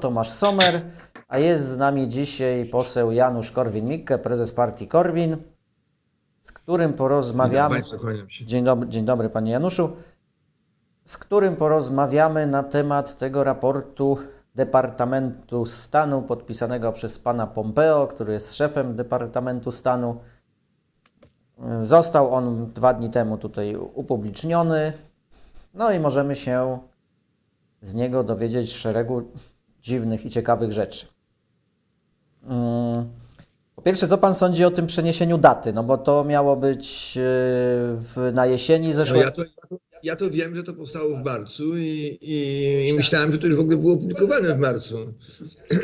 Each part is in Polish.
Tomasz Sommer, a jest z nami dzisiaj poseł Janusz Korwin-Mikke, prezes partii Korwin, z którym porozmawiamy. Kłaniam się. Dzień dobry, dzień dobry panie Januszu. Z którym porozmawiamy na temat tego raportu Departamentu Stanu podpisanego przez pana Pompeo, który jest szefem Departamentu Stanu. Został on dwa dni temu tutaj upubliczniony. No i możemy się z niego dowiedzieć szeregu dziwnych i ciekawych rzeczy. Mm, Po pierwsze, co pan sądzi o tym przeniesieniu daty? No bo to miało być yy, w, na jesieni No zeszłego. to, ja, ja to wiem, że to powstało w marcu i, i, i myślałem, że to już w ogóle było opublikowane w marcu,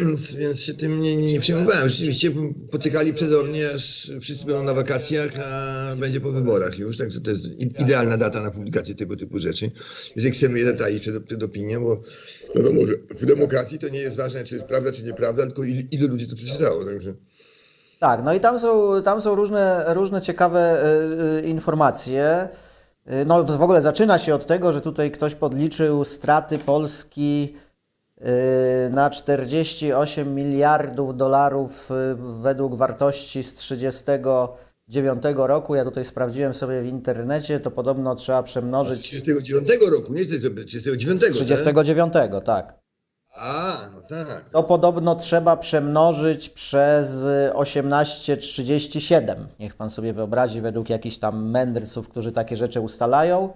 więc, więc się tym nie, nie, przejmowałem. Rzeczywiście potykali przezornie, aż wszyscy będą na wakacjach, a będzie po wyborach już, także to jest i- idealna data na publikację tego typu rzeczy. Jeżeli chcemy je zataić przed, przed opinią, bo wiadomo, że w demokracji to nie jest ważne, czy jest prawda, czy nieprawda, tylko ile, ile ludzi to przeczytało, także... Tak, no i tam są, tam są różne, różne ciekawe y, y, informacje. Y, No w ogóle zaczyna się od tego, że tutaj ktoś podliczył straty Polski y, na 48 miliardów dolarów y, według wartości z 39 roku. Ja tutaj sprawdziłem sobie w internecie, to podobno trzeba Z przemnożyć 39 roku, nie z 39, z tak? 39, tak. A, no tak. To podobno trzeba przemnożyć przez y, 1837. Niech pan sobie wyobrazi, według jakichś tam mędrców, którzy takie rzeczy ustalają,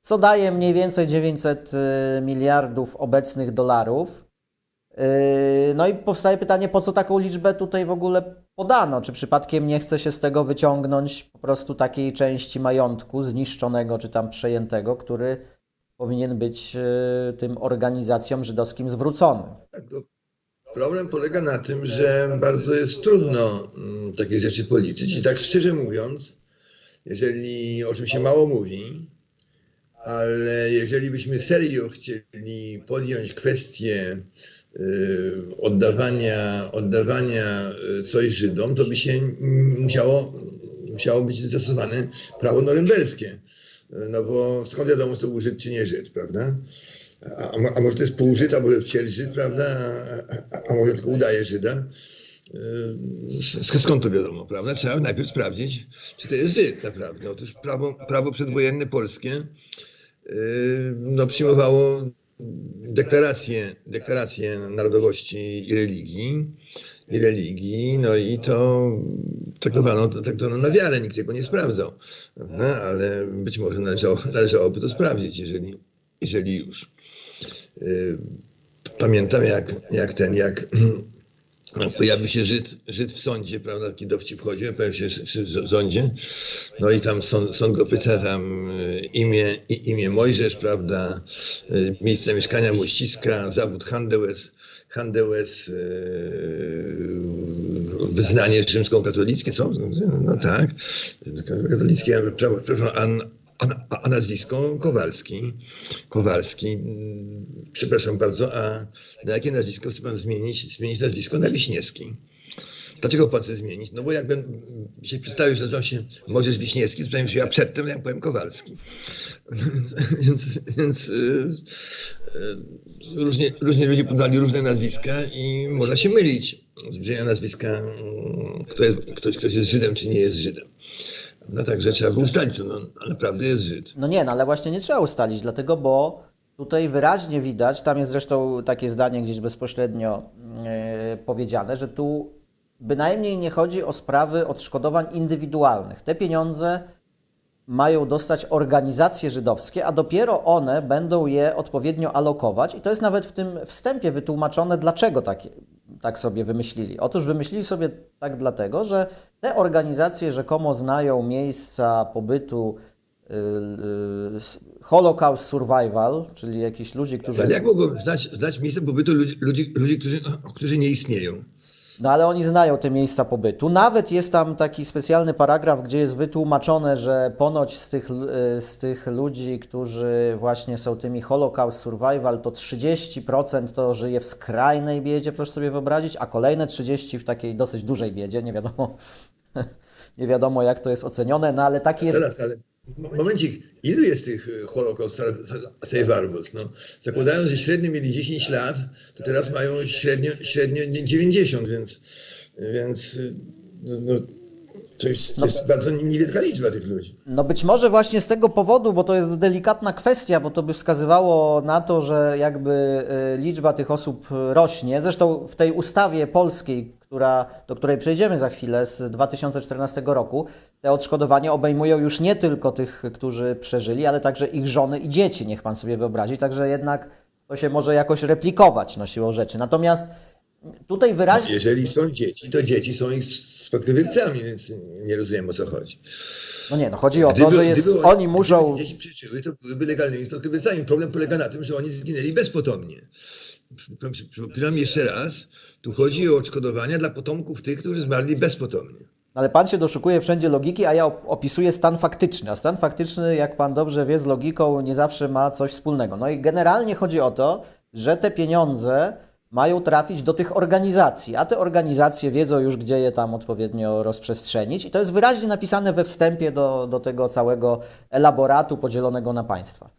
co daje mniej więcej 900 y, miliardów obecnych dolarów. Yy, No i powstaje pytanie, po co taką liczbę tutaj w ogóle podano? Czy przypadkiem nie chce się z tego wyciągnąć po prostu takiej części majątku zniszczonego czy tam przejętego, który powinien być yy, tym organizacjom żydowskim zwrócony? Tak, to problem polega na tym, że bardzo jest trudno mm, takie rzeczy policzyć. I tak szczerze mówiąc, jeżeli o czym się mało mówi, ale jeżeli byśmy serio chcieli podjąć kwestię y, oddawania, oddawania y, coś Żydom, to by się mm, musiało, musiało być zastosowane prawo norymberskie. No bo skąd wiadomo, czy to był Żyd czy nie Żyd, prawda? A, a, a może to jest pół Żyd, a może wciel Żyd, prawda? A, a, a może tylko udaje Żyda. Sk- Skąd to wiadomo, prawda? Trzeba najpierw sprawdzić, czy to jest Żyd naprawdę. Otóż prawo, prawo przedwojenne polskie yy, no, przyjmowało deklarację, deklarację narodowości i religii, i religii, no i to traktowano, to traktowano na wiarę, nikt tego nie sprawdzał, prawda? ale być może należało, należałoby to sprawdzić, jeżeli, jeżeli już. Yy, Pamiętam jak, jak ten, jak pojawił się Żyd, Żyd w sądzie, prawda, taki dowcip chodził, pojawił się w sądzie, no i tam sąd, sąd go pyta tam y, imię, imię Mojżesz, prawda, y, miejsce mieszkania Mościska, zawód Handełes, Handełes, wyznanie rzymskokatolickie, co? No tak, katolickie, przepraszam, a, a, nazwisko Kowalski. Kowalski, przepraszam bardzo, a na jakie nazwisko chce pan zmienić? Zmienić nazwisko na Wiśniewski. Dlaczego pan chce zmienić? No bo jakbym się przedstawił, że nazywam się Możesz Wiśniewski, powiem, że ja przedtem, jak powiem Kowalski. więc więc, więc y, y, różnie, różnie ludzie podali różne nazwiska i można się mylić z brzmienia nazwiska, kto jest, ktoś, ktoś jest Żydem, czy nie jest Żydem. No także trzeba było ustalić, no, naprawdę jest Żyd. No nie, no ale właśnie nie trzeba ustalić, dlatego, bo tutaj wyraźnie widać, tam jest zresztą takie zdanie gdzieś bezpośrednio e, powiedziane, że tu bynajmniej nie chodzi o sprawy odszkodowań indywidualnych. Te pieniądze mają dostać organizacje żydowskie, a dopiero one będą je odpowiednio alokować. I to jest nawet w tym wstępie wytłumaczone, dlaczego tak, tak sobie wymyślili. Otóż wymyślili sobie tak dlatego, że te organizacje rzekomo znają miejsca pobytu y, y, Holocaust Survival, czyli jakichś ludzi, którzy... Ale jak mogą znać, znać miejsce pobytu ludzi, ludzi, ludzi którzy, którzy nie istnieją? No ale oni znają te miejsca pobytu. Nawet jest tam taki specjalny paragraf, gdzie jest wytłumaczone, że ponoć z tych, y, z tych ludzi, którzy właśnie są tymi Holocaust Survival, to 30% to żyje w skrajnej biedzie, proszę sobie wyobrazić, a kolejne 30% w takiej dosyć dużej biedzie, nie wiadomo, nie wiadomo jak to jest ocenione, no ale taki jest... Teraz, ale Momencik, ilu jest tych y, Holocaust Sa- Survivors? No, zakładając, że średnio mieli 10 lat, to teraz mają średnio, średnio 90, więc, więc y, no, no, to jest, to jest bardzo niewielka liczba tych ludzi. No być może właśnie z tego powodu, bo to jest delikatna kwestia, bo to by wskazywało na to, że jakby y, liczba tych osób rośnie. Zresztą w tej ustawie polskiej, która, do której przejdziemy za chwilę z 2014 roku, te odszkodowania obejmują już nie tylko tych, którzy przeżyli, ale także ich żony i dzieci, niech pan sobie wyobrazi. Także jednak to się może jakoś replikować no, siłą rzeczy. Natomiast tutaj wyraźnie... Jeżeli są dzieci, to dzieci są ich spadkobiercami, więc nie rozumiem o co chodzi. No nie, no chodzi o to, że jest, gdyby oni muszą... Gdyby dzieci przeżyły, to byłyby legalnymi spadkobiercami. Problem polega na tym, że oni zginęli bezpotomnie. Przy- Przypominam jeszcze raz, tu chodzi o odszkodowania dla potomków tych, którzy zmarli bezpotomnie. Ale pan się doszukuje wszędzie logiki, a ja op- opisuję stan faktyczny. A stan faktyczny, jak pan dobrze wie, z logiką nie zawsze ma coś wspólnego. No i generalnie chodzi o to, że te pieniądze mają trafić do tych organizacji, a te organizacje wiedzą już, gdzie je tam odpowiednio rozprzestrzenić. I to jest wyraźnie napisane we wstępie do, do tego całego elaboratu podzielonego na państwa.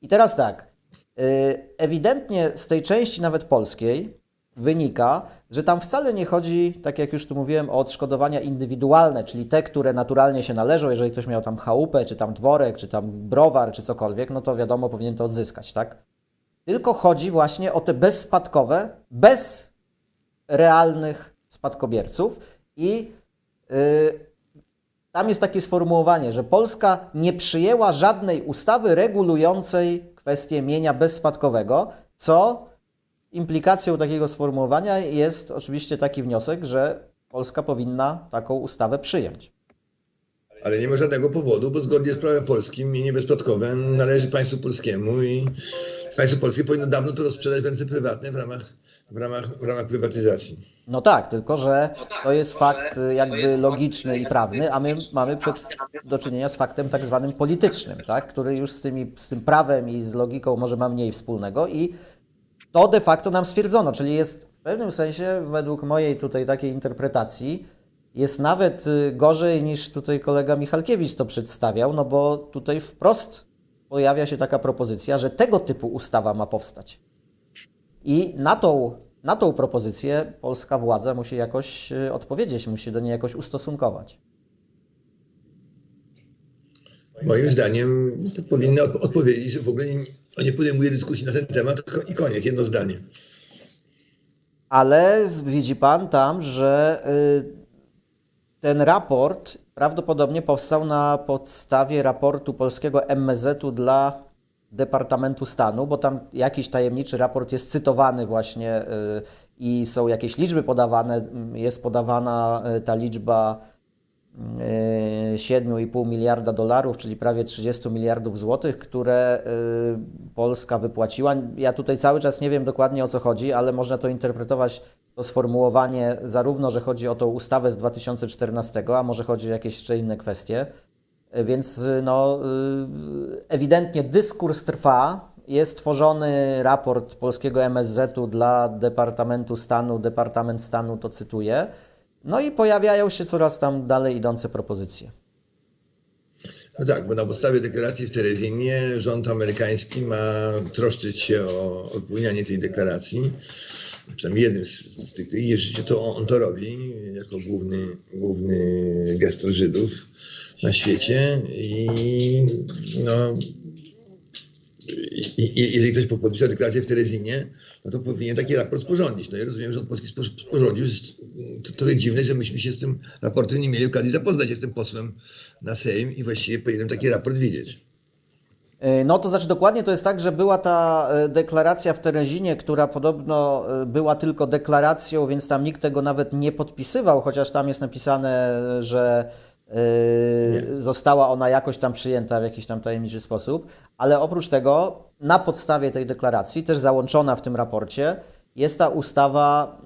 I teraz tak, y, ewidentnie z tej części nawet polskiej wynika, że tam wcale nie chodzi, tak jak już tu mówiłem, o odszkodowania indywidualne, czyli te, które naturalnie się należą. Jeżeli ktoś miał tam chałupę, czy tam dworek, czy tam browar, czy cokolwiek, no to wiadomo, powinien to odzyskać, tak? Tylko chodzi właśnie o te bezspadkowe, bez realnych spadkobierców i yy, tam jest takie sformułowanie, że Polska nie przyjęła żadnej ustawy regulującej kwestię mienia bezspadkowego, co implikacją takiego sformułowania jest oczywiście taki wniosek, że Polska powinna taką ustawę przyjąć. Ale nie ma żadnego powodu, bo zgodnie z prawem polskim mienie bezspadkowe należy państwu polskiemu i państwo polskie powinno dawno to rozprzedać w ręce prywatne w ramach, w ramach, w ramach prywatyzacji. No tak, tylko że to jest fakt jakby logiczny i prawny, a my mamy przed, do czynienia z faktem tak zwanym politycznym, tak? który już z, tymi, z tym prawem i z logiką może ma mniej wspólnego i to de facto nam stwierdzono, czyli jest w pewnym sensie, według mojej tutaj takiej interpretacji, jest nawet y, gorzej niż tutaj kolega Michalkiewicz to przedstawiał, no bo tutaj wprost pojawia się taka propozycja, że tego typu ustawa ma powstać. I na tą, na tą propozycję polska władza musi jakoś y, odpowiedzieć, musi do niej jakoś ustosunkować. Moim zdaniem to powinna odp- odpowiedzieć, że w ogóle nie, nie podejmuje dyskusji na ten temat i koniec, jedno zdanie. Ale widzi pan tam, że y, ten raport prawdopodobnie powstał na podstawie raportu polskiego MSZ-u dla Departamentu Stanu, bo tam jakiś tajemniczy raport jest cytowany właśnie y, i są jakieś liczby podawane. y, Jest podawana y, ta liczba 7,5 miliarda dolarów, czyli prawie 30 miliardów złotych, które y, Polska wypłaciła. Ja tutaj cały czas nie wiem dokładnie o co chodzi, ale można to interpretować, to sformułowanie zarówno, że chodzi o tą ustawę z 2014, a może chodzi o jakieś jeszcze inne kwestie. Y, Więc no, ewidentnie dyskurs trwa. Jest tworzony raport polskiego MSZ-u dla Departamentu Stanu. Departament Stanu to cytuje. No i pojawiają się coraz tam dalej idące propozycje. No tak, bo na podstawie deklaracji w Terezinie rząd amerykański ma troszczyć się o o wypełnianie tej deklaracji. Przynajmniej jednym z, z tych, i rzeczywiście to on to robi jako główny, główny gestor Żydów na świecie i no jeżeli ktoś podpisał deklarację w Terezinie, no to powinien taki raport sporządzić. No i rozumiem, że on polski spor- sporządził. To trochę dziwne, że myśmy się z tym raportem nie mieli okazji zapoznać. Jestem posłem na Sejm i właściwie powinienem taki raport widzieć. Y, No to znaczy dokładnie to jest tak, że była ta y, deklaracja w Terezinie, która podobno y, była tylko deklaracją, więc tam nikt tego nawet nie podpisywał, chociaż tam jest napisane, że y, została ona jakoś tam przyjęta w jakiś tam tajemniczy sposób. Ale oprócz tego, na podstawie tej deklaracji, też załączona w tym raporcie, jest ta ustawa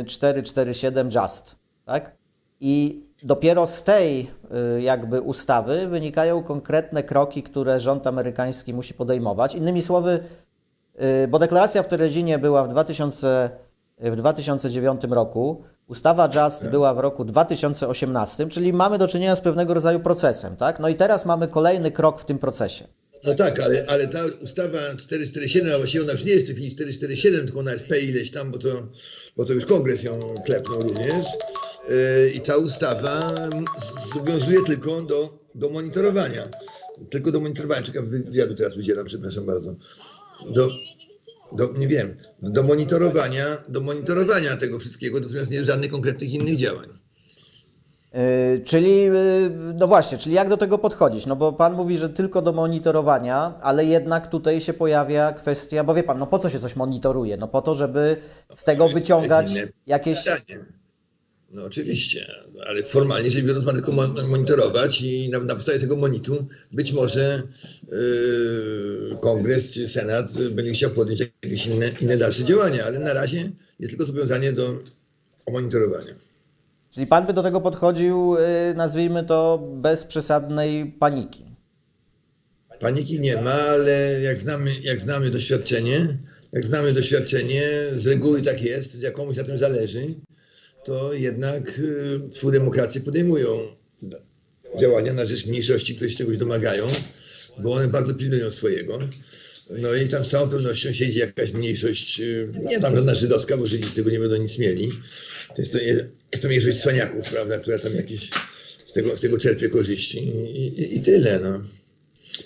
y, 447 Just, tak? I dopiero z tej y, jakby ustawy wynikają konkretne kroki, które rząd amerykański musi podejmować. Innymi słowy, bo deklaracja w Terezinie była w, 2000, w 2009 roku, Ustawa Just była w roku 2018, czyli mamy do czynienia z pewnego rodzaju procesem, tak? No i teraz mamy kolejny krok w tym procesie. No tak, ale, ale ta ustawa 447, a właściwie ona już nie jest w tej chwili 447, tylko ona jest P ileś tam, bo to, bo to już kongres ją klepnął również. Yy, I ta ustawa zobowiązuje tylko do, do monitorowania. Tylko do monitorowania. Czekam, wywiadu teraz udzielam, przepraszam bardzo. Do, do, nie wiem, do monitorowania, do monitorowania tego wszystkiego, natomiast nie żadnych konkretnych innych działań. Yy, czyli, yy, no właśnie, czyli jak do tego podchodzić? No bo Pan mówi, że tylko do monitorowania, ale jednak tutaj się pojawia kwestia, bo wie Pan, no po co się coś monitoruje? No po to, żeby z tego wyciągać jakieś... pytanie. No oczywiście, ale formalnie rzecz biorąc ma tylko mon- monitorować i na, na podstawie tego monitu być może yy, kongres czy senat będzie chciał podjąć jakieś inne, inne dalsze działania, ale na razie jest tylko zobowiązanie do monitorowania. Czyli Pan by do tego podchodził, yy, nazwijmy to, bez przesadnej paniki. Paniki nie ma, ale jak znamy, jak znamy doświadczenie, jak znamy doświadczenie, z reguły tak jest, że komuś na tym zależy, to jednak y, współdemokracje podejmują działania na rzecz mniejszości, które się czegoś domagają, bo one bardzo pilnują swojego. No i tam z całą pewnością siedzi jakaś mniejszość, y, nie tam żadna żydowska, bo Żydzi z tego nie będą nic mieli. To jest to, jest to mniejszość cwaniaków, prawda, która tam jakieś z tego, z tego czerpie korzyści i, i, i tyle, no.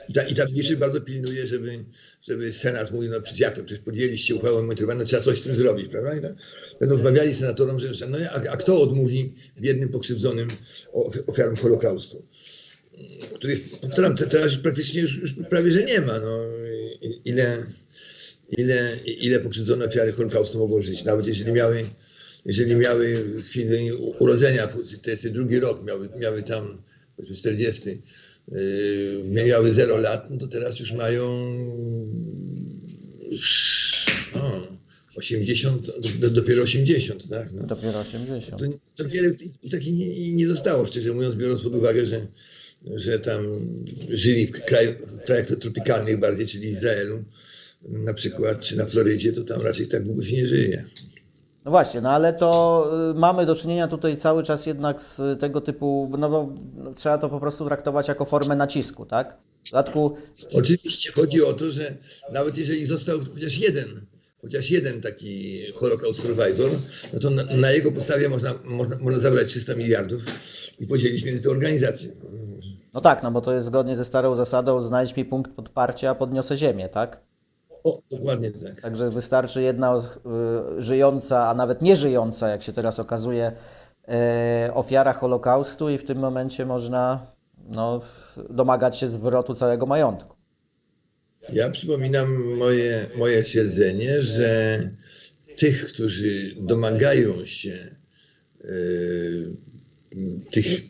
I ta, I bardzo pilnuje, żeby, żeby Senat mówił, no przecież jak to, przecież podjęliście uchwałę monitorowaną, trzeba coś z tym zrobić, prawda? I tak będą wmawiali senatorom, że no, a, a kto odmówi biednym pokrzywdzonym ofiarom Holokaustu? Których, powtarzam, te- teraz praktycznie już, już prawie, że nie ma. No, ile, ile, ile pokrzywdzone ofiary Holokaustu mogą żyć, nawet jeżeli miały, jeżeli miały w chwili urodzenia, to jest drugi rok, miały, miały tam powiedzmy 40, yy, miały 0 lat, no to teraz już mają o, 80, do, dopiero 80, tak? No. Dopiero 80. To, to wiele takich nie, nie zostało, szczerze mówiąc, biorąc pod uwagę, że, że tam żyli w, kraju, w krajach tropikalnych bardziej, czyli Izraelu na przykład, czy na Florydzie, to tam raczej tak długo się nie żyje. No właśnie, no ale to y, mamy do czynienia tutaj cały czas jednak z tego typu, no bo trzeba to po prostu traktować jako formę nacisku, tak? W dodatku, Oczywiście chodzi o to, że nawet jeżeli został chociaż jeden, chociaż jeden taki Holocaust Survivor, no to na, na jego podstawie można, można, można zabrać 300 miliardów i podzielić między te organizacje. no tak, no bo to jest zgodnie ze starą zasadą, znajdź mi punkt podparcia, podniosę ziemię, tak? O, dokładnie tak. Także wystarczy jedna y, żyjąca, a nawet nie żyjąca, jak się teraz okazuje, y, ofiara Holokaustu i w tym momencie można no, domagać się zwrotu całego majątku. Ja przypominam moje, moje twierdzenie, że tych, którzy domagają się e, tych,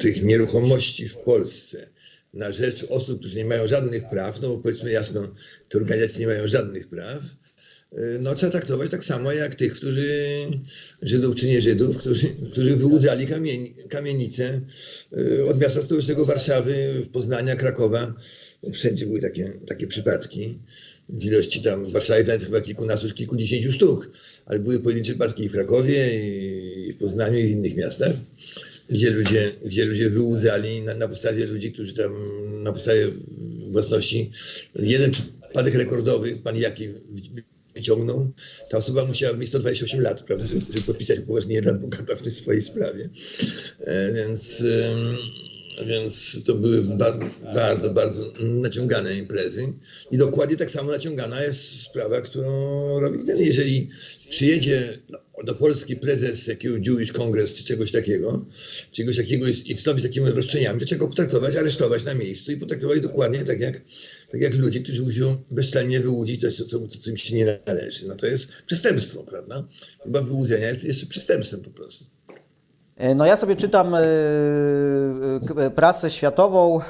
tych nieruchomości w Polsce na rzecz osób, którzy nie mają żadnych praw, no bo powiedzmy jasno, te organizacje nie mają żadnych praw, e, no trzeba traktować tak samo jak tych, którzy, Żydów czy nie Żydów, którzy, którzy wyłudzali kamien, kamienice e, od miasta stołecznego Warszawy, w Poznania, Krakowa. Wszędzie były takie, takie przypadki. W ilości tam w Warszawie nawet chyba kilkunastu, kilkudziesięciu sztuk, ale były pojedyncze przypadki i w Krakowie, i w Poznaniu, i w innych miastach, gdzie ludzie, gdzie ludzie wyłudzali na, na podstawie ludzi, którzy tam na podstawie własności. Jeden przypadek rekordowy, pan Jaki wyciągnął, ta osoba musiała mieć 128 lat, prawda, żeby, żeby podpisać upoważnienie dla adwokata w tej swojej sprawie. E, więc, em, więc to były ba bardzo, bardzo naciągane imprezy. I dokładnie tak samo naciągana jest sprawa, którą robi ten. Jeżeli przyjedzie do Polski prezes jakiegoś Jewish Congress czy czegoś takiego, czegoś takiego i wstąpi z takimi roszczeniami, to trzeba go potraktować, aresztować na miejscu i potraktować dokładnie tak jak, tak jak ludzie, którzy muszą bezczelnie wyłudzić coś, co, co, co im się nie należy. No to jest przestępstwo, prawda? Chyba wyłudzenia jest, jest przestępstwem po prostu. E, No ja sobie czytam e, e, prasę światową,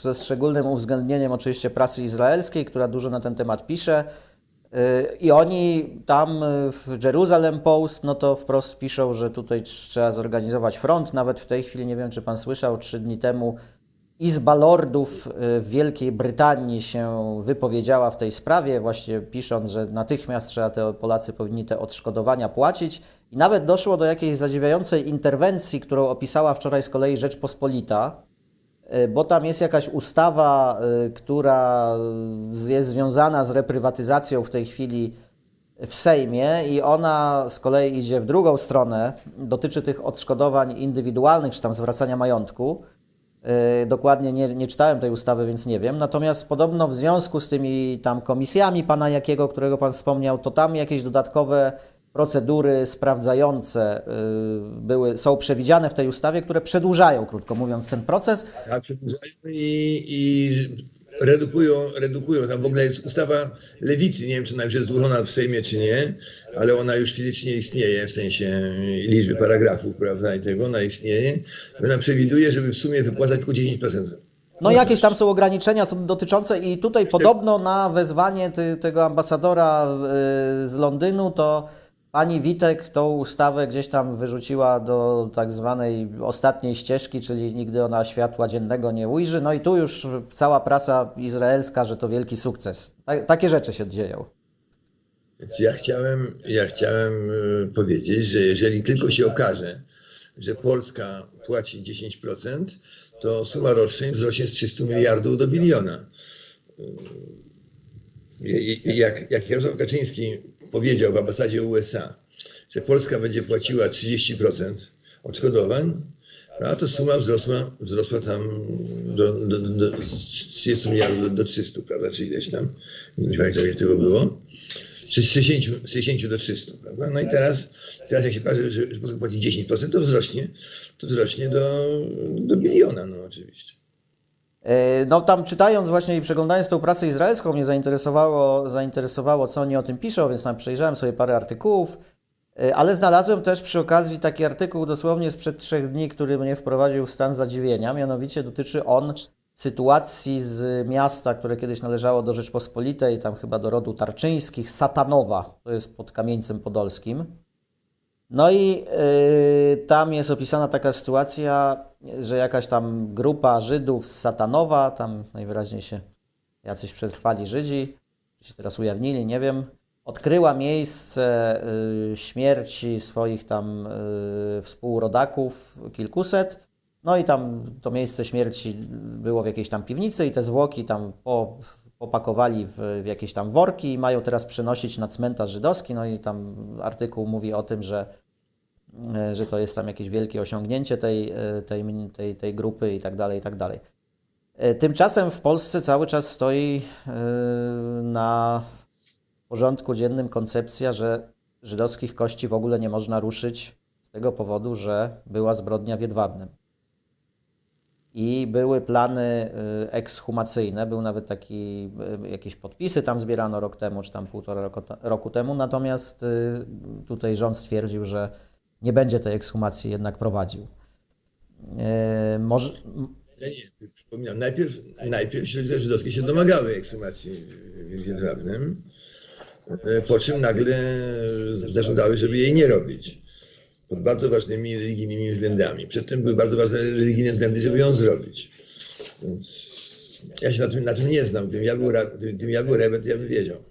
ze szczególnym uwzględnieniem oczywiście prasy izraelskiej, która dużo na ten temat pisze. I oni tam w Jerusalem Post, no to wprost piszą, że tutaj trzeba zorganizować front. Nawet w tej chwili, nie wiem czy pan słyszał, trzy dni temu Izba Lordów w Wielkiej Brytanii się wypowiedziała w tej sprawie, właśnie pisząc, że natychmiast trzeba te Polacy powinni te odszkodowania płacić. I nawet doszło do jakiejś zadziwiającej interwencji, którą opisała wczoraj z kolei Rzeczpospolita, y, bo tam jest jakaś ustawa, y, która jest związana z reprywatyzacją w tej chwili w Sejmie i ona z kolei idzie w drugą stronę, dotyczy tych odszkodowań indywidualnych, czy tam zwracania majątku. Yy, Dokładnie nie, nie czytałem tej ustawy, więc nie wiem. Natomiast podobno w związku z tymi tam komisjami pana Jakiego, którego pan wspomniał, to tam jakieś dodatkowe procedury sprawdzające yy, były, są przewidziane w tej ustawie, które przedłużają, krótko mówiąc, ten proces. Tak, przedłużają i, i redukują, redukują. Tam w ogóle jest ustawa lewicy, nie wiem czy ona już jest złożona w Sejmie czy nie, ale ona już fizycznie istnieje, w sensie liczby paragrafów, prawda, i tego, ona istnieje. Ona przewiduje, żeby w sumie wypłacać tylko 10%. No jakieś tam są ograniczenia co dotyczące i tutaj podobno na wezwanie ty, tego ambasadora y, z Londynu to pani Witek tą ustawę gdzieś tam wyrzuciła do tak zwanej ostatniej ścieżki, czyli nigdy ona światła dziennego nie ujrzy. No i tu już cała prasa izraelska, że to wielki sukces. Ta, takie rzeczy się dzieją. Więc ja chciałem, ja chciałem e, powiedzieć, że jeżeli tylko się okaże, że Polska płaci 10%, to suma roszczeń wzrośnie z 300 miliardów do biliona. I- Jak, jak Jarosław Kaczyński powiedział w ambasadzie USA, że Polska będzie płaciła 30% odszkodowań, a to suma wzrosła, wzrosła tam do, do, do, z 30 miliardów do, do 300, prawda, czy ileś tam, nie pamiętam ile tego było. Z 60, z 60 do 300, prawda? No i teraz, teraz jak się że, że Polska płaci 10%, to wzrośnie, to wzrośnie do, do biliona, no oczywiście. E, No tam czytając właśnie i przeglądając tą prasę izraelską mnie zainteresowało, zainteresowało, co oni o tym piszą, więc tam przejrzałem sobie parę artykułów, E, ale znalazłem też przy okazji taki artykuł dosłownie sprzed trzech dni, który mnie wprowadził w stan zadziwienia, mianowicie dotyczy on sytuacji z miasta, które kiedyś należało do Rzeczpospolitej, tam chyba do rodu Tarczyńskich, Satanowa, to jest pod Kamieńcem Podolskim. No i y, tam jest opisana taka sytuacja, że jakaś tam grupa Żydów z Satanowa, tam najwyraźniej się jacyś przetrwali Żydzi, czy się teraz ujawnili, nie wiem, odkryła miejsce y, śmierci swoich tam y, współrodaków, kilkuset. No i tam to miejsce śmierci było w jakiejś tam piwnicy i te zwłoki tam po, popakowali w, w jakieś tam worki i mają teraz przenosić na cmentarz żydowski. No i tam artykuł mówi o tym, że że to jest tam jakieś wielkie osiągnięcie tej, e, tej, tej, tej grupy i tak dalej, i tak dalej. E, Tymczasem w Polsce cały czas stoi e, na porządku dziennym koncepcja, że żydowskich kości w ogóle nie można ruszyć z tego powodu, że była zbrodnia w Jedwabnem. I były plany ekshumacyjne, był nawet taki, jakieś podpisy tam zbierano rok temu, czy tam półtora roku, roku temu, natomiast tutaj rząd stwierdził, że nie będzie tej ekshumacji jednak prowadził. Y, Może, nie, przypominam, najpierw, najpierw środowiska żydowskie się domagały ekshumacji w Jedwabnem, e, po czym nagle zażądały, żeby jej nie robić. Pod bardzo ważnymi religijnymi względami. Przedtem były bardzo ważne religijne względy, żeby ją zrobić. Więc ja się na tym, na tym nie znam. Gdybym ja był, gdybym ja był rebet, ja bym wiedział.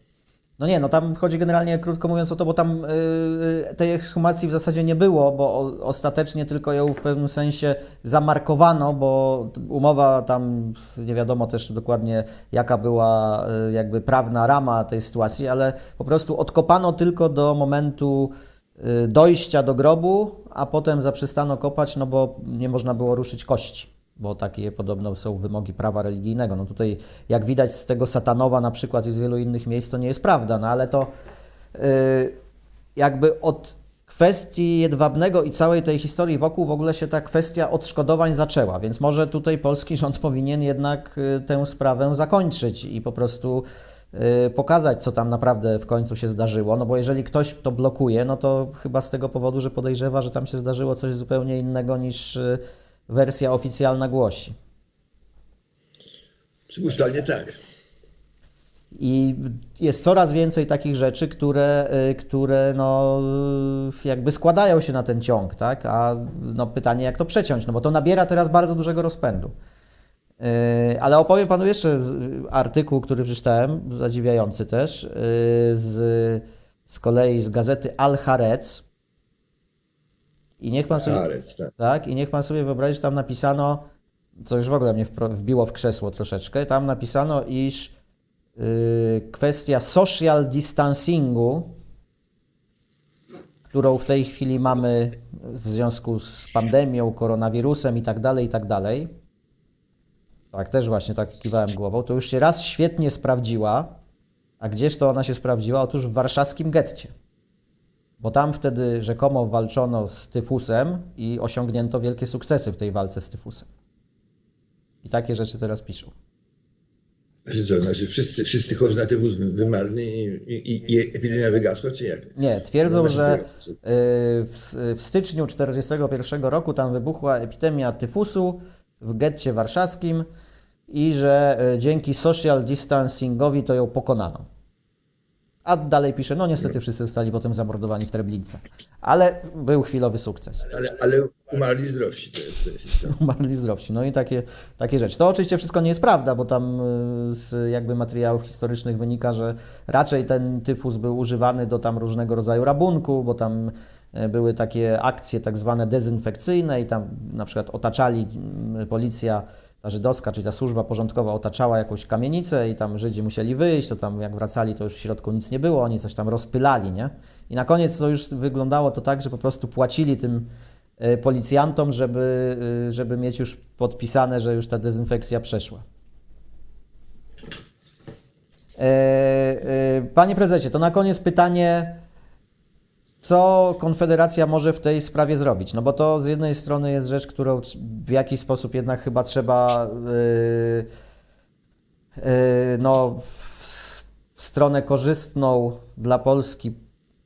No nie, no tam chodzi generalnie, krótko mówiąc, o to, bo tam y, tej ekshumacji w zasadzie nie było, bo o, ostatecznie tylko ją w pewnym sensie zamarkowano, bo umowa tam, nie wiadomo też dokładnie jaka była y, jakby prawna rama tej sytuacji, ale po prostu odkopano tylko do momentu y, dojścia do grobu, a potem zaprzestano kopać, no bo nie można było ruszyć kości bo takie podobno są wymogi prawa religijnego. No tutaj, jak widać z tego Satanowa na przykład i z wielu innych miejsc, to nie jest prawda, no ale to yy, jakby od kwestii Jedwabnego i całej tej historii wokół w ogóle się ta kwestia odszkodowań zaczęła, więc może tutaj polski rząd powinien jednak y, tę sprawę zakończyć i po prostu y, pokazać, co tam naprawdę w końcu się zdarzyło, no bo jeżeli ktoś to blokuje, no to chyba z tego powodu, że podejrzewa, że tam się zdarzyło coś zupełnie innego niż y, wersja oficjalna głosi. Przypuszczalnie tak. I jest coraz więcej takich rzeczy, które, y, które no, y, jakby składają się na ten ciąg, tak? A no, pytanie, jak to przeciąć, no bo to nabiera teraz bardzo dużego rozpędu. Yy, Ale opowiem panu jeszcze artykuł, który przeczytałem, zadziwiający też, yy, z, z kolei z gazety Al Haaretz. I niech pan sobie, tak. tak, i niech pan sobie wyobrazi, że tam napisano, co już w ogóle mnie wbiło w krzesło troszeczkę, tam napisano, iż yy, kwestia social distancingu, którą w tej chwili mamy w związku z pandemią, koronawirusem i tak dalej, i tak dalej. Tak, też właśnie tak kiwałem głową. To już się raz świetnie sprawdziła. A gdzież to ona się sprawdziła? Otóż w warszawskim getcie. Bo tam wtedy rzekomo walczono z tyfusem i osiągnięto wielkie sukcesy w tej walce z tyfusem. I takie rzeczy teraz piszą. Znaczy co, znaczy wszyscy, wszyscy chorzy na tyfus wymarli i, i, i epidemia wygasła, czy jak? Nie, twierdzą, No, że znaczy, y, w, w styczniu 1941 roku tam wybuchła epidemia tyfusu w getcie warszawskim i że y, dzięki social distancingowi to ją pokonano. A dalej pisze, no niestety wszyscy zostali potem zamordowani w Treblince. Ale był chwilowy sukces. Ale, ale umarli zdrowsi, to jest, to jest istotne. Umarli zdrowsi. No i takie, takie rzeczy. To oczywiście wszystko nie jest prawda, bo tam y, z jakby materiałów historycznych wynika, że raczej ten tyfus był używany do tam różnego rodzaju rabunku, bo tam y, były takie akcje tak zwane dezynfekcyjne i tam na przykład otaczali mm, policja ta żydowska, czyli ta służba porządkowa otaczała jakąś kamienicę i tam Żydzi musieli wyjść, to tam jak wracali, to już w środku nic nie było, oni coś tam rozpylali, nie? I na koniec to już wyglądało to tak, że po prostu płacili tym e, policjantom, żeby, e, żeby mieć już podpisane, że już ta dezynfekcja przeszła. E, Panie prezesie, to na koniec pytanie, co Konfederacja może w tej sprawie zrobić? No bo to z jednej strony jest rzecz, którą w jakiś sposób jednak chyba trzeba yy, yy, no, w, w stronę korzystną dla Polski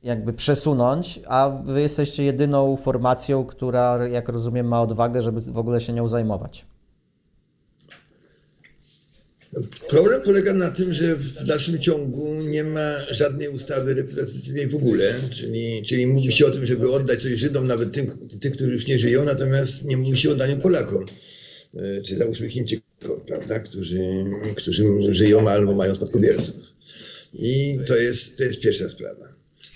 jakby przesunąć, a wy jesteście jedyną formacją, która, jak rozumiem, ma odwagę, żeby w ogóle się nią zajmować. Problem polega na tym, że w dalszym ciągu nie ma żadnej ustawy reputacyjnej w ogóle, czyli, czyli mówi się o tym, żeby oddać coś Żydom, nawet tym, którzy już nie żyją, natomiast nie mówi się o oddaniu Polakom, E, czy załóżmy Chińczykom, prawda, którzy, którzy żyją albo mają spadkobierców. I to jest, to jest pierwsza sprawa,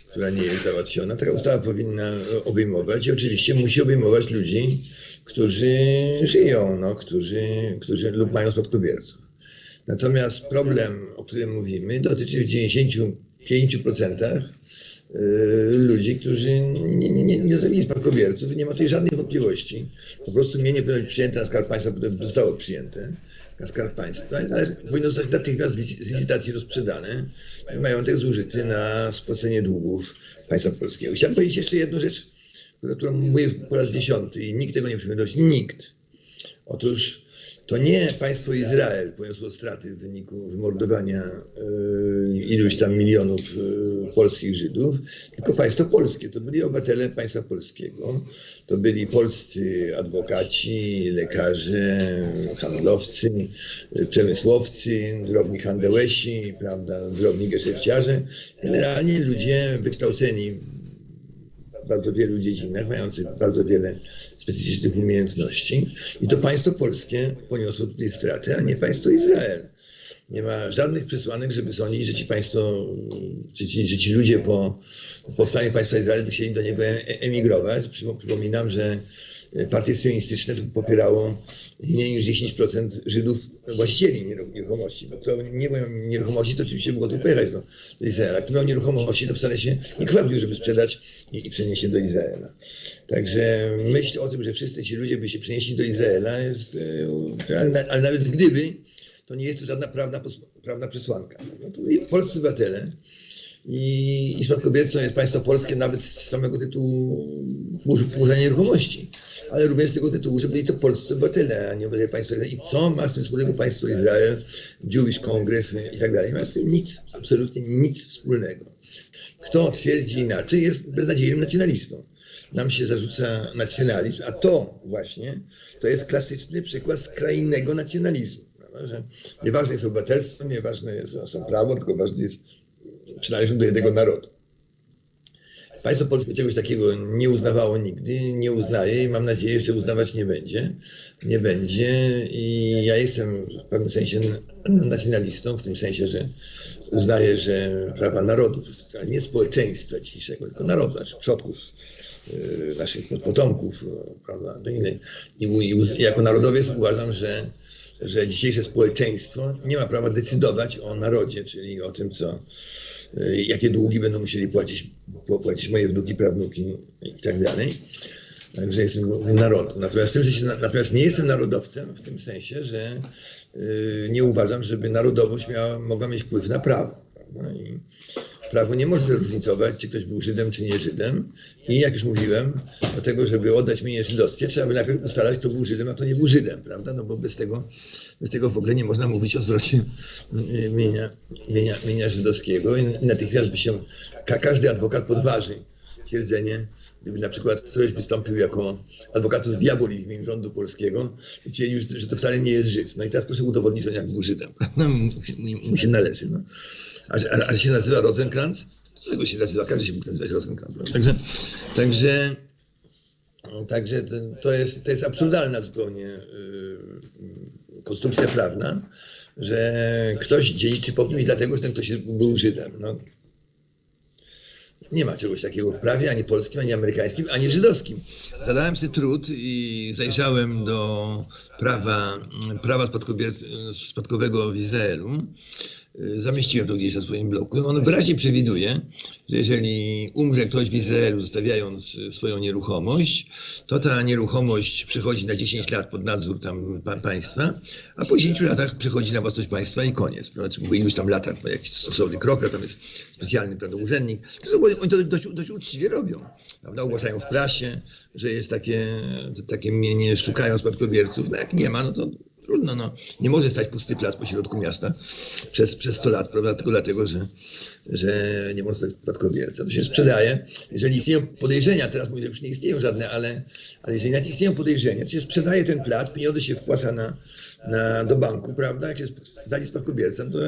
która nie jest załatwiona. Taka ustawa powinna obejmować i oczywiście musi obejmować ludzi, którzy żyją, no, którzy, którzy lub mają spadkobierców. Natomiast problem, o którym mówimy, dotyczy w 95% y, ludzi, którzy nie, nie, nie, nie zabili spadkobierców nie ma tutaj żadnej wątpliwości. Po prostu mienie powinno być przyjęte na skarb państwa, potem zostało przyjęte na skarb państwa, ale powinno zostać natychmiast z lic- z licytacji rozsprzedane i majątek zużyty na spłacenie długów państwa polskiego. Chciałem powiedzieć jeszcze jedną rzecz, którą mówię po raz dziesiąty i nikt tego nie przypomina, nikt. Otóż to nie państwo Izrael poniosło straty w wyniku wymordowania e, iluś tam milionów e, polskich Żydów, tylko państwo polskie. To byli obywatele państwa polskiego. To byli polscy adwokaci, lekarze, handlowcy, e, przemysłowcy, drobni handałesi, prawda, drobni geszefciarze. Generalnie ludzie wykształceni bardzo wielu dziedzinach, mający bardzo wiele specyficznych umiejętności. I to państwo polskie poniosło tutaj straty, a nie państwo Izrael. Nie ma żadnych przesłanek, żeby sądzić, że ci państwo, że ci, że ci ludzie po powstaniu państwa Izrael by chcieli do niego e- emigrować. Przypo- Przypominam, że partie sionistyczne popierało mniej niż 10% Żydów właścicieli nieruch- nieruchomości. Bo kto nie miał nieruchomości, to oczywiście był gotów pojechać do, do Izraela. Kto miał nieruchomości, to wcale się nie kwapił, żeby sprzedać i, i przenieść się do Izraela. Także myśl o tym, że wszyscy ci ludzie by się przenieśli do Izraela jest, e, ale, ale nawet gdyby, to nie jest to żadna prawna, prawna przesłanka. No to polscy obywatele i, i spadkobiercą jest państwo polskie nawet z samego tytułu położenia nieruchomości, ale również z tego tytułu, że byli to polscy obywatele, a nie obywatele państwa Izrael. I co ma z tym wspólnego państwo Izrael, Jewish Congress i tak dalej? Ma z tym nic, absolutnie nic wspólnego. Kto twierdzi inaczej, jest beznadziejnym nacjonalistą. Nam się zarzuca nacjonalizm, a to właśnie to jest klasyczny przykład skrajnego nacjonalizmu. Że nieważne jest obywatelstwo, nieważne jest, są prawo, tylko ważne jest przynależność do jednego narodu. Państwo polskie czegoś takiego nie uznawało nigdy, nie uznaje i mam nadzieję, że uznawać nie będzie. Nie będzie i ja jestem w pewnym sensie nacjonalistą, w tym sensie, że uznaję, że prawa narodów, nie społeczeństwa dzisiejszego, tylko narodu, znaczy przodków y, naszych potomków, prawda, tak. I, i jako narodowiec uważam, że, że dzisiejsze społeczeństwo nie ma prawa decydować o narodzie, czyli o tym, co, jakie długi będą musieli płacić, płacić moje wnuki, prawnuki i tak dalej. Także jestem narodu. Natomiast, tym sensie, natomiast nie jestem narodowcem w tym sensie, że y, nie uważam, żeby narodowość miała, mogła mieć wpływ na prawo. Prawda? I prawo nie może różnicować, czy ktoś był Żydem, czy nie Żydem. I jak już mówiłem, do tego, żeby oddać mienie żydowskie, trzeba by najpierw ustalać, kto był Żydem, a kto nie był Żydem, prawda? No bo bez tego, bez tego w ogóle nie można mówić o zwrocie y, mienia, mienia, mienia żydowskiego. I natychmiast by się, ka, każdy adwokat podważy twierdzenie, gdyby na przykład ktoś wystąpił jako adwokatus diaboli w imieniu rządu polskiego i twierdził, że- to wcale nie jest Żyd. No i teraz proszę udowodnić, że on jak był Żydem. No, mu, się- mu się należy. No. A, a, a się nazywa Rosenkrantz? Co tego się nazywa? Każdy się mógł nazywać Rosenkrantz. Także, także, także to, jest, to jest absurdalna zupełnie yy, konstrukcja prawna, że ktoś dziedziczy pokój dlatego, że ten ktoś był Żydem. No, nie ma czegoś takiego w prawie, ani polskim, ani amerykańskim, ani żydowskim. Zadałem sobie trud i zajrzałem do prawa, prawa spadkowego w Izraelu. Y, Zamieściłem to gdzieś na swoim bloku. On wyraźnie przewiduje, że jeżeli umrze ktoś w Izraelu, zostawiając y, swoją nieruchomość, to ta nieruchomość przechodzi na 10 lat pod nadzór tam pa- państwa, a po 10 latach przechodzi na własność państwa i koniec. Prawda? Czy po iluś tam latach, po jakiś stosowny krok, a tam jest specjalny prawda, urzędnik. Oni oni to dość, dość uczciwie robią. Prawda? Ogłaszają w prasie, że jest takie, takie mienie, szukają spadkobierców. No jak nie ma, no to trudno. No. Nie może stać pusty plac pośrodku miasta przez, przez 100 lat, prawda? tylko dlatego, że, że nie może stać spadkobierca. To się sprzedaje. Jeżeli istnieją podejrzenia, teraz mówię, że już nie istnieją żadne, ale, ale jeżeli nawet istnieją podejrzenia, to się sprzedaje ten plac, pieniądze się wpłaca na, na, do banku, prawda? Jak się stanie spadkobiercą, to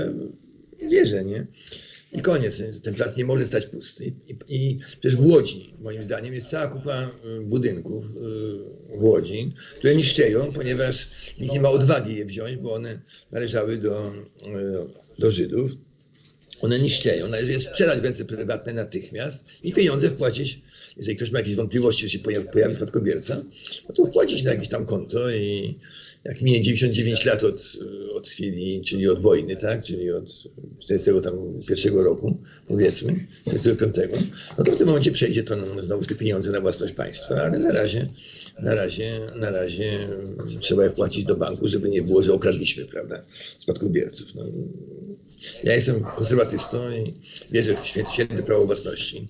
wierzę, nie? I koniec. nie? Ten plac nie może stać pusty. I, i, przecież w Łodzi, moim zdaniem, jest cała kupa y, budynków y, w Łodzi, które niszczeją, ponieważ nikt nie ma odwagi je wziąć, bo one należały do, y, do Żydów. One niszczeją. Należy je sprzedać w ręce prywatne natychmiast i pieniądze wpłacić. Jeżeli ktoś ma jakieś wątpliwości, że się pojawi, spadkobierca, no to wpłacić na jakieś tam konto i jak minie 99 lat od, od chwili, czyli od wojny, tak, czyli od 41 roku, powiedzmy, 45, no to w tym momencie przejdzie to no, znowu te pieniądze na własność państwa, ale na razie, na razie, na razie trzeba je wpłacić do banku, żeby nie było, że okradliśmy, prawda, spadkobierców. No, ja jestem konserwatystą i wierzę w świę- święte prawo własności,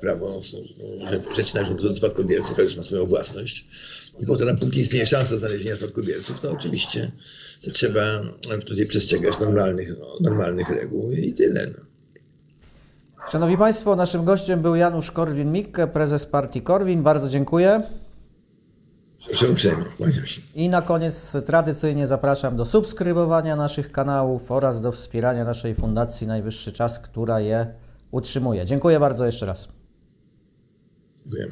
prawo, że rzecz należy do spadkobierców, każdy ma swoją własność. I potem, póki istnieje szansa znalezienia spadkobierców, to oczywiście trzeba tutaj przestrzegać normalnych, no, normalnych reguł i tyle. No. Szanowni Państwo, naszym gościem był Janusz Korwin-Mikke, prezes partii Korwin. Bardzo dziękuję. Uprzejmie, kłaniam się. I na koniec tradycyjnie zapraszam do subskrybowania naszych kanałów oraz do wspierania naszej Fundacji Najwyższy Czas, która je utrzymuje. Dziękuję bardzo jeszcze raz. Dziękuję.